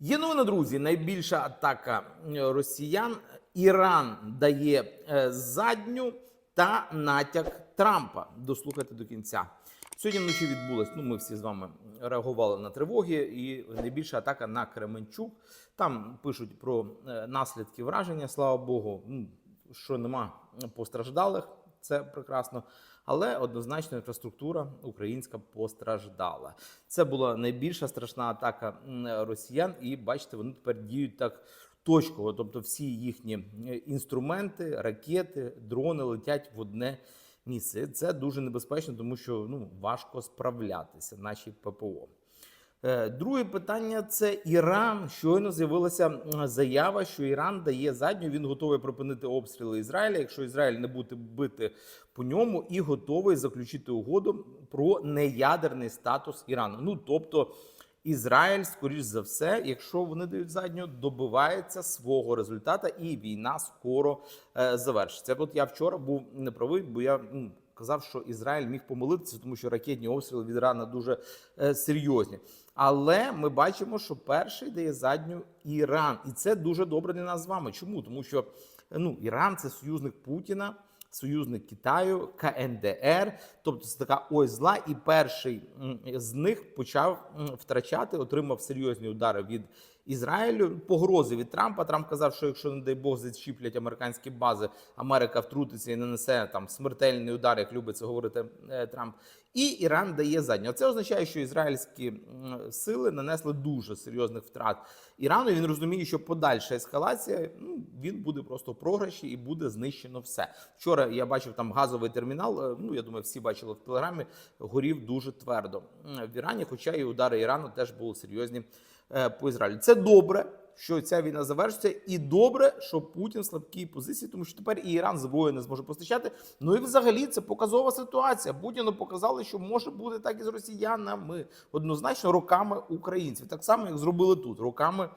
Є новина, друзі. Найбільша атака росіян. Іран дає е, задню та натяк Трампа. Дослухайте до кінця. Сьогодні вночі відбулась. Ну, ми всі з вами реагували на тривоги, і найбільша атака на Кременчук. Там пишуть про е, наслідки враження. Слава Богу, ну, що нема постраждалих. Це прекрасно. Але однозначно інфраструктура українська постраждала. Це була найбільша страшна атака росіян, і бачите, вони тепер діють так точково. Тобто, всі їхні е, інструменти, ракети, дрони летять в одне місце. Це дуже небезпечно, тому що ну важко справлятися наші ППО. Е, Друге питання це Іран. Щойно з'явилася заява, що Іран дає задню. Він готовий припинити обстріли Ізраїля, якщо Ізраїль не буде бити по ньому, і готовий заключити угоду про неядерний статус Ірану. Ну тобто. Ізраїль, скоріш за все, якщо вони дають задню, добивається свого результата, і війна скоро е, завершиться. От я вчора був неправий, бо я казав, що Ізраїль міг помилитися, тому що ракетні обстріли від Ірана дуже е, серйозні. Але ми бачимо, що перший дає задню Іран, і це дуже добре для нас з вами. Чому? Тому що ну Іран це союзник Путіна. Союзник Китаю, КНДР, тобто це така ось зла, і перший з них почав втрачати, отримав серйозні удари від Ізраїлю. Погрози від Трампа. Трамп казав, що якщо, не дай Бог, зачіплять американські бази, Америка втрутиться і нанесе там смертельний удар, як любить це говорити е, Трамп. І Іран дає задню. Це означає, що ізраїльські сили нанесли дуже серйозних втрат Ірану. Він розуміє, що подальша ескалація ну він буде просто в програші і буде знищено все. Вчора я бачив там газовий термінал. е, Ну я думаю, всі бачили в телеграмі. Горів дуже твердо в Ірані. Хоча і удари Ірану теж були серйозні по Ізраїлю. Це добре. Що ця війна завершиться, і добре, що Путін в слабкій позиції, тому що тепер і Іран зброю не зможе постачати. Ну і взагалі це показова ситуація. Путіну показали, що може бути так і з росіянами однозначно роками українців, так само як зробили тут роками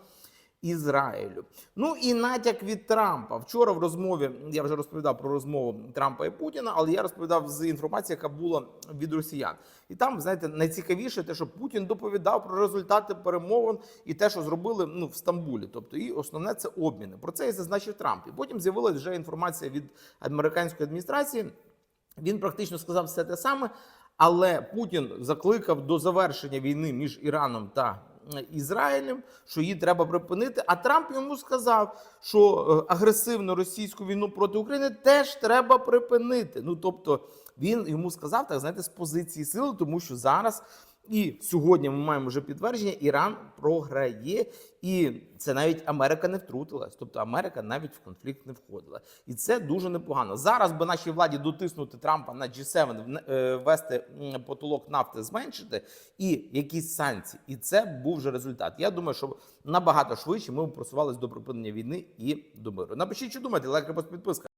Ізраїлю. Ну і натяк від Трампа. Вчора в розмові я вже розповідав про розмову Трампа і Путіна, але я розповідав з інформації, яка була від росіян. І там, знаєте, найцікавіше те, що Путін доповідав про результати перемовин і те, що зробили ну, в Стамбулі. Тобто, і основне це обміни. Про це і зазначив Трамп. І потім з'явилася вже інформація від американської адміністрації. Він практично сказав все те саме, але Путін закликав до завершення війни між Іраном та Ізраїлем, що її треба припинити. А Трамп йому сказав, що е, агресивну російську війну проти України теж треба припинити. Ну тобто він йому сказав так, знаєте, з позиції сили, тому що зараз. І сьогодні ми маємо вже підтвердження, Іран програє, і це навіть Америка не втрутилась. Тобто Америка навіть в конфлікт не входила, і це дуже непогано. Зараз би нашій владі дотиснути Трампа на G7, е, ввести потолок нафти, зменшити і якісь санкції. І це був вже результат. Я думаю, що набагато швидше ми просувалися до припинення війни і до миру. Напишіть, що думаєте, лайк, репост, підписка.